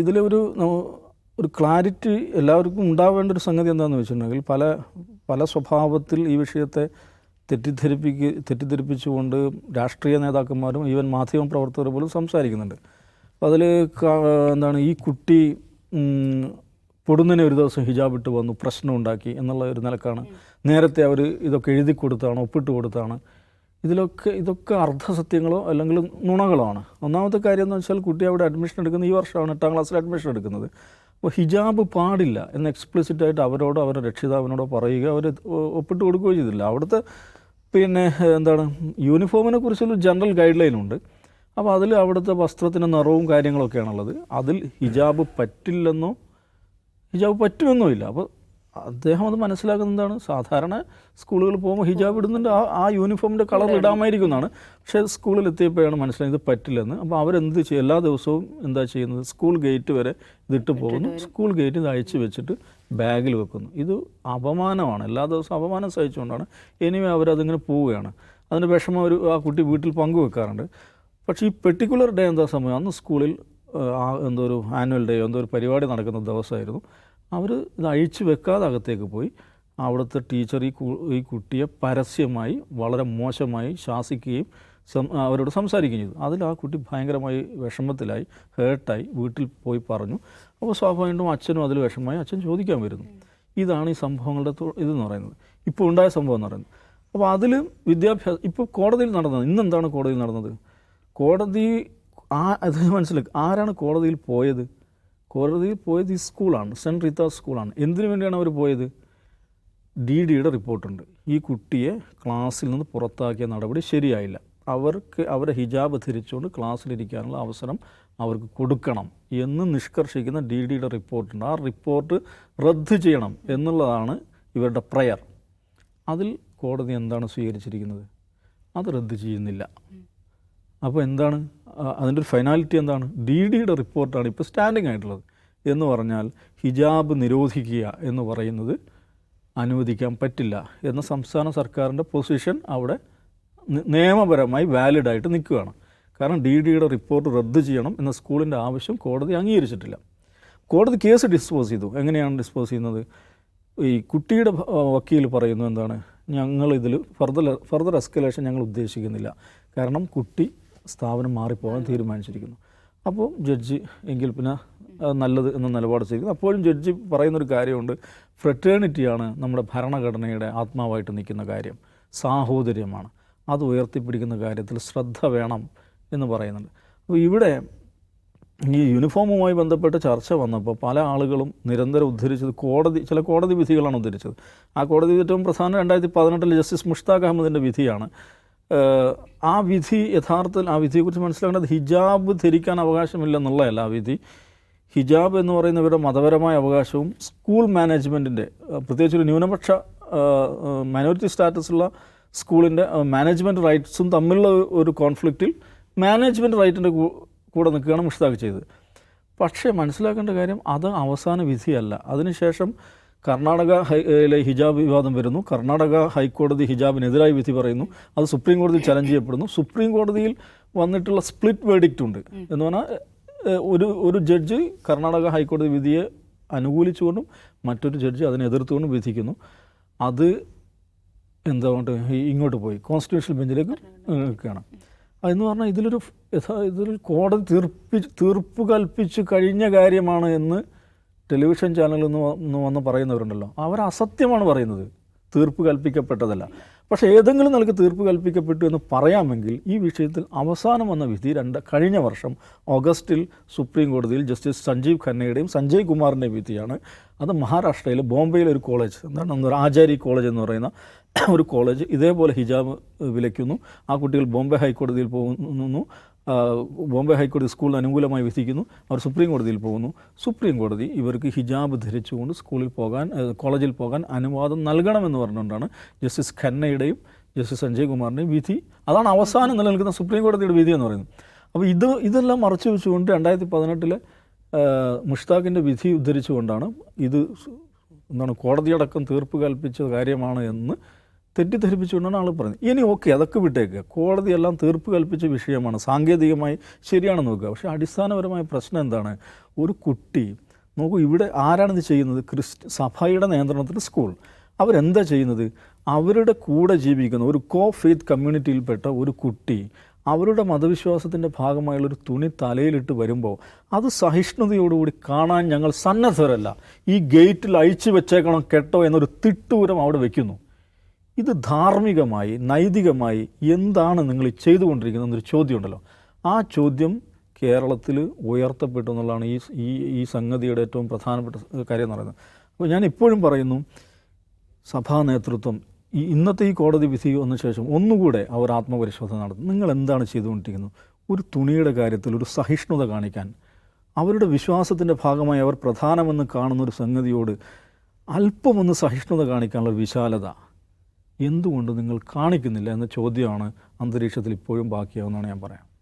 ഇതിലെ ഒരു ക്ലാരിറ്റി എല്ലാവർക്കും ഉണ്ടാവേണ്ട ഒരു സംഗതി എന്താണെന്ന് വെച്ചിട്ടുണ്ടെങ്കിൽ പല പല സ്വഭാവത്തിൽ ഈ വിഷയത്തെ തെറ്റിദ്ധരിപ്പിക്ക് തെറ്റിദ്ധരിപ്പിച്ചുകൊണ്ട് രാഷ്ട്രീയ നേതാക്കന്മാരും ഈവൻ മാധ്യമ പ്രവർത്തകർ പോലും സംസാരിക്കുന്നുണ്ട്. അപ്പോൾ അതിൽ എന്താണ് ഈ കുട്ടി പൊടുന്നനെ ഒരു ദിവസം ഹിജാബ് ഇട്ട് വന്നു പ്രശ്നം ഉണ്ടാക്കി എന്നുള്ള ഒരു നിലക്കാണ് നേരത്തെ അവർ ഇതൊക്കെ എഴുതി കൊടുത്താണ് ഒപ്പിട്ട് കൊടുത്താണ് ഇതിലൊക്കെ ഇതൊക്കെ അർദ്ധസത്യങ്ങളോ അല്ലെങ്കിൽ നുണകളോ ആണ്. ഒന്നാമത്തെ കാര്യം എന്ന് വെച്ചാൽ കുട്ടി അവിടെ അഡ്മിഷൻ എടുക്കുന്നത് ഈ വർഷമാണ് എട്ടാം ക്ലാസ്സിൽ അഡ്മിഷൻ എടുക്കുന്നത്. അപ്പോൾ ഹിജാബ് പാടില്ല എന്ന് എക്സ്പ്ലിസിറ്റായിട്ട് അവരോടോ അവരുടെ രക്ഷിതാവിനോടോ പറയുക അവർ ഒപ്പിട്ട് കൊടുക്കുകയോ ചെയ്തില്ല. അവിടുത്തെ പിന്നെ എന്താണ് യൂണിഫോമിനെ കുറിച്ചൊരു ജനറൽ ഗൈഡ് ലൈൻ ഉണ്ട്. അപ്പോൾ അതിൽ അവിടുത്തെ വസ്ത്രത്തിന്റെ നിറവും കാര്യങ്ങളൊക്കെയാണുള്ളത്. അതിൽ ഹിജാബ് പറ്റില്ലെന്നോ ഹിജാബ് പറ്റുമെന്നോ ഇല്ല. അപ്പോൾ അദ്ദേഹം അത് മനസ്സിലാക്കുന്നത് എന്താണ് സാധാരണ സ്കൂളുകളിൽ പോകുമ്പോൾ ഹിജാബ് ഇടുന്നുണ്ട്. ആ ആ യൂണിഫോമിന്റെ കളർ ഇടാമായിരിക്കും എന്നാണ് പക്ഷേ സ്കൂളിൽ എത്തിയപ്പോഴാണ് മനസ്സിലായത് ഇത് പറ്റില്ലെന്ന്. അപ്പോൾ അവരെന്ത് ചെയ്യും? എല്ലാ ദിവസവും എന്താ ചെയ്യുന്നത്? സ്കൂൾ ഗേറ്റ് വരെ ഇതിട്ട് പോകുന്നു. സ്കൂൾ ഗേറ്റ് ഇത് അയച്ചു വെച്ചിട്ട് ബാഗിൽ വെക്കുന്നു. ഇത് അപമാനമാണ്. എല്ലാ ദിവസവും അപമാനം സഹിച്ചുകൊണ്ടാണ്. എനിവേ അവരതിങ്ങനെ പോവുകയാണ്. അതിന് വിഷമം ഒരു ആ കുട്ടി വീട്ടിൽ പങ്കുവെക്കാറുണ്ട്. പക്ഷേ ഈ പെർട്ടിക്കുലർ ഡേ എന്താ സമയം? അന്ന് സ്കൂളിൽ ആ എന്തോ ഒരു ആനുവൽ ഡേ എന്തോ ഒരു പരിപാടി നടക്കുന്ന ദിവസമായിരുന്നു. അവർ ഇത് അഴിച്ചു വെക്കാതെ അകത്തേക്ക് പോയി. അവിടുത്തെ ടീച്ചർ ഈ ഈ കുട്ടിയെ പരസ്യമായി വളരെ മോശമായി ശാസിക്കുകയും അവരോട് സംസാരിക്കുകയും ചെയ്തു. അതിൽ ആ കുട്ടി ഭയങ്കരമായി വിഷമത്തിലായി ഹേർട്ടായി വീട്ടിൽ പോയി പറഞ്ഞു. അപ്പോൾ സ്വാഭാവികമായിട്ടും അച്ഛനും അതിൽ വിഷമമായി അച്ഛൻ ചോദിക്കാൻ വരുന്നു. ഇതാണ് ഈ സംഭവങ്ങളുടെ ഇതെന്ന് പറയുന്നത്. ഇപ്പോൾ ഉണ്ടായ സംഭവം എന്ന് പറയുന്നത്. അപ്പോൾ അതിൽ വിദ്യാഭ്യാസം ഇപ്പോൾ കോടതിയിൽ നടന്നത് ഇന്നെന്താണ് കോടതിയിൽ നടന്നത്? കോടതി ആ അത് മനസ്സിലാക്കി ആരാണ് കോടതിയിൽ പോയത്? കോടതിയിൽ പോയത് ഈ സ്കൂളാണ് സെന്റ് റീത്ത സ്കൂളാണ്. എന്തിനു വേണ്ടിയാണ് അവർ പോയത്? ഡി ഡിയുടെ റിപ്പോർട്ടുണ്ട്. ഈ കുട്ടിയെ ക്ലാസ്സിൽ നിന്ന് പുറത്താക്കിയ നടപടി ശരിയായില്ല. അവർക്ക് അവരെ ഹിജാബ് ധരിച്ചുകൊണ്ട് ക്ലാസ്സിലിരിക്കാനുള്ള അവസരം അവർക്ക് കൊടുക്കണം എന്ന് നിഷ്കർഷിക്കുന്ന ഡി ഡിയുടെ റിപ്പോർട്ടുണ്ട്. ആ റിപ്പോർട്ട് റദ്ദ് ചെയ്യണം എന്നുള്ളതാണ് ഇവരുടെ പ്രയർ. അതിൽ കോടതി എന്താണ് സ്വീകരിച്ചിരിക്കുന്നത്? അത് റദ്ദ് ചെയ്യുന്നില്ല. അപ്പോൾ എന്താണ്? അതിന്റെ ഒരു ഫൈനാലിറ്റി എന്താണ്? ഡി ഡിയുടെ റിപ്പോർട്ടാണ് ഇപ്പോൾ സ്റ്റാൻഡിംഗ് ആയിട്ടുള്ളത്. എന്ന് പറഞ്ഞാൽ ഹിജാബ് നിരോധിക്കുക എന്ന് പറയുന്നത് അനുവദിക്കാൻ പറ്റില്ല എന്ന സംസ്ഥാന സർക്കാരിന്റെ പൊസിഷൻ അവിടെ നിയമപരമായി വാലിഡായിട്ട് നിൽക്കുകയാണ്. കാരണം ഡി ഡിയുടെ റിപ്പോർട്ട് റദ്ദ് ചെയ്യണം എന്ന സ്കൂളിന്റെ ആവശ്യം കോടതി അംഗീകരിച്ചിട്ടില്ല. കോടതി കേസ് ഡിസ്പോസ് ചെയ്തു. എങ്ങനെയാണ് ഡിസ്പോസ് ചെയ്യുന്നത്? ഈ കുട്ടിയുടെ വക്കീൽ പറയുന്നു എന്താണ്? ഞങ്ങൾ ഇതിൽ ഫർദർ ഫർദർ എസ്കലേഷൻ ഞങ്ങൾ ഉദ്ദേശിക്കുന്നില്ല. കാരണം കുട്ടി സ്ഥാപനം മാറിപ്പോകാൻ തീരുമാനിച്ചിരിക്കുന്നു. അപ്പോൾ ജഡ്ജി എങ്കിൽ പിന്നെ നല്ലത് എന്ന നിലപാട് സ്വീകരിക്കുന്നു. അപ്പോഴും ജഡ്ജി പറയുന്നൊരു കാര്യമുണ്ട്. ഫ്രറ്റേണിറ്റിയാണ് നമ്മുടെ ഭരണഘടനയുടെ ആത്മാവായിട്ട് നിൽക്കുന്ന കാര്യം. സാഹോദര്യമാണ്. അത് ഉയർത്തിപ്പിടിക്കുന്ന കാര്യത്തിൽ ശ്രദ്ധ വേണം എന്ന് പറയുന്നുണ്ട്. അപ്പോൾ ഇവിടെ ഈ യൂണിഫോമുമായി ബന്ധപ്പെട്ട് ചർച്ച വന്നപ്പോൾ പല ആളുകളും നിരന്തരം ഉദ്ധരിച്ചത് കോടതി ചില കോടതി വിധികളാണ് ഉദ്ധരിച്ചത്. ആ കോടതി ഏറ്റവും പ്രധാനം രണ്ടായിരത്തി പതിനെട്ടിൽ ജസ്റ്റിസ് മുഷ്താഖ് അഹമ്മദിന്റെ വിധിയാണ്. ആ വിധി യഥാർത്ഥത്തിൽ ആ വിധിയെക്കുറിച്ച് മനസ്സിലാക്കേണ്ടത് ഹിജാബ് ധരിക്കാൻ അവകാശമില്ലെന്നുള്ളതല്ല ആ വിധി. ഹിജാബ് എന്ന് പറയുന്നവരുടെ മതപരമായ അവകാശവും സ്കൂൾ മാനേജ്മെന്റിന്റെ പ്രത്യേകിച്ച് ഒരു ന്യൂനപക്ഷ മൈനോറിറ്റി സ്റ്റാറ്റസുള്ള സ്കൂളിന്റെ മാനേജ്മെന്റ് റൈറ്റ്സും തമ്മിലുള്ള ഒരു കോൺഫ്ലിക്റ്റിൽ മാനേജ്മെന്റ് റൈറ്റിന്റെ കൂടെ നിൽക്കുകയാണ് മുഷ്താഖ് ചെയ്തത്. പക്ഷേ മനസ്സിലാക്കേണ്ട കാര്യം അത് അവസാന വിധിയല്ല. അതിനുശേഷം കർണാടക ഹൈയിലെ ഹിജാബ് വിവാദം വരുന്നു. കർണാടക ഹൈക്കോടതി ഹിജാബിനെതിരായി വിധി പറയുന്നു. അത് സുപ്രീം കോടതിയിൽ ചലഞ്ച് ചെയ്യപ്പെടുന്നു. സുപ്രീം കോടതിയിൽ വന്നിട്ടുള്ള സ്പ്ലിറ്റ് വേഡിക്റ്റ് ഉണ്ട്. എന്ന് പറഞ്ഞാൽ ഒരു ഒരു ജഡ്ജ് കർണാടക ഹൈക്കോടതി വിധിയെ അനുകൂലിച്ചുകൊണ്ടും മറ്റൊരു ജഡ്ജ് അതിനെ എതിർത്തുകൊണ്ടും വിധിക്കുന്നു. അത് എന്താ ഇങ്ങോട്ട് പോയി. കോൺസ്റ്റിറ്റ്യൂഷണൽ ബെഞ്ചിലേക്ക് നിൽക്കുകയാണ്. എന്ന് പറഞ്ഞാൽ ഇതിലൊരു ഇതിൽ കോടതി തീർപ്പി തീർപ്പ് കൽപ്പിച്ച് കഴിഞ്ഞ കാര്യമാണ് എന്ന് ടെലിവിഷൻ ചാനലിൽ നിന്ന് വന്ന് പറയുന്നവരുണ്ടല്ലോ. അവർ അസത്യമാണ് പറയുന്നത്. തീർപ്പ് കൽപ്പിക്കപ്പെട്ടതല്ല. പക്ഷേ ഏതെങ്കിലും നിലയ്ക്ക് തീർപ്പ് കൽപ്പിക്കപ്പെട്ടു എന്ന് പറയാമെങ്കിൽ ഈ വിഷയത്തിൽ അവസാനം വന്ന വിധി രണ്ട് കഴിഞ്ഞ വർഷം ഓഗസ്റ്റിൽ സുപ്രീം കോടതിയിൽ ജസ്റ്റിസ് സഞ്ജീവ് ഖന്നയുടെയും സഞ്ജയ് കുമാറിന്റെയും വിധിയാണ്. അത് മഹാരാഷ്ട്രയിലെ ബോംബെയിലെ ഒരു കോളേജ് എന്താണ് ഒന്ന് ആചാരി കോളേജ് എന്ന് പറയുന്ന ഒരു കോളേജ് ഇതേപോലെ ഹിജാബ് വിലയ്ക്കുന്നു. ആ കുട്ടികൾ ബോംബെ ഹൈക്കോടതിയിൽ പോകുന്നു ബോംബെ ഹൈക്കോടതി സ്കൂളിന് അനുകൂലമായി വിധിക്കുന്നു. അവർ സുപ്രീം കോടതിയിൽ പോകുന്നു. സുപ്രീം കോടതി ഇവർക്ക് ഹിജാബ് ധരിച്ചുകൊണ്ട് സ്കൂളിൽ പോകാൻ കോളേജിൽ പോകാൻ അനുവാദം നൽകണമെന്ന് പറഞ്ഞുകൊണ്ടാണ് ജസ്റ്റിസ് ഖന്നയുടെയും ജസ്റ്റിസ് സഞ്ജയ് കുമാറിന്റെയും വിധി. അതാണ് അവസാനം നിലനിൽക്കുന്ന സുപ്രീം കോടതിയുടെ വിധി എന്ന് പറയുന്നത്. അപ്പോൾ ഇത് ഇതെല്ലാം മറച്ചു വെച്ചുകൊണ്ട് രണ്ടായിരത്തി പതിനെട്ടിലെ മുഷ്താഖിന്റെ വിധി ഉദ്ധരിച്ചുകൊണ്ടാണ് ഇത് എന്താണ് കോടതിയടക്കം തീർപ്പ് കൽപ്പിച്ച കാര്യമാണ് എന്ന് തെറ്റിദ്ധരിപ്പിച്ചുകൊണ്ടാണ് ആൾ പറഞ്ഞത്. ഇനി ഓക്കെ അതൊക്കെ വിട്ടേക്കുക കോടതിയെല്ലാം തീർപ്പ് കൽപ്പിച്ച വിഷയമാണ്. സാങ്കേതികമായി ശരിയാണെന്ന് നോക്കുക. പക്ഷേ അടിസ്ഥാനപരമായ പ്രശ്നം എന്താണ്? ഒരു കുട്ടി നോക്കൂ ഇവിടെ ആരാണിത് ചെയ്യുന്നത്? ക്രിസ്ത്യ സഭയുടെ നിയന്ത്രണത്തിൽ സ്കൂൾ. അവരെന്താ ചെയ്യുന്നത്? അവരുടെ കൂടെ ജീവിക്കുന്ന ഒരു കോ ഫെയ്ത്ത് കമ്മ്യൂണിറ്റിയിൽപ്പെട്ട ഒരു കുട്ടി അവരുടെ മതവിശ്വാസത്തിന്റെ ഭാഗമായുള്ളൊരു തുണി തലയിലിട്ട് വരുമ്പോൾ അത് സഹിഷ്ണുതയോടുകൂടി കാണാൻ ഞങ്ങൾ സന്നദ്ധരല്ല. ഈ ഗേറ്റിൽ അഴിച്ചു വെച്ചേക്കണം കെട്ടോ എന്നൊരു തിട്ടൂരം അവിടെ വെക്കുന്നു. ഇത് ധാർമ്മികമായി നൈതികമായി എന്താണ് നിങ്ങൾ ചെയ്തുകൊണ്ടിരിക്കുന്നത് എന്നൊരു ചോദ്യമുണ്ടല്ലോ. ആ ചോദ്യം കേരളത്തിൽ ഉയർത്തപ്പെട്ടു എന്നുള്ളതാണ് ഈ ഈ ഈ സംഗതിയുടെ ഏറ്റവും പ്രധാനപ്പെട്ട കാര്യം എന്ന് പറയുന്നത്. അപ്പോൾ ഞാൻ ഇപ്പോഴും പറയുന്നു സഭാ നേതൃത്വം ഈ ഇന്നത്തെ ഈ കോടതി വിധി വന്ന ശേഷം ഒന്നുകൂടെ അവർ ആത്മപരിശോധന നടത്തും നിങ്ങൾ എന്താണ് ചെയ്തുകൊണ്ടിരിക്കുന്നത്? ഒരു തുണിയുടെ കാര്യത്തിൽ ഒരു സഹിഷ്ണുത കാണിക്കാൻ. അവരുടെ വിശ്വാസത്തിന്റെ ഭാഗമായി അവർ പ്രധാനമെന്ന് കാണുന്ന ഒരു സംഗതിയോട് അല്പമൊന്ന് സഹിഷ്ണുത കാണിക്കാനുള്ള വിശാലത. എന്തുകൊണ്ട് നിങ്ങൾ കാണിക്കുന്നില്ല എന്ന ചോദ്യമാണ് അന്തരീക്ഷത്തിൽ ഇപ്പോഴും ബാക്കിയാവുന്നതാണ് ഞാൻ പറയാം.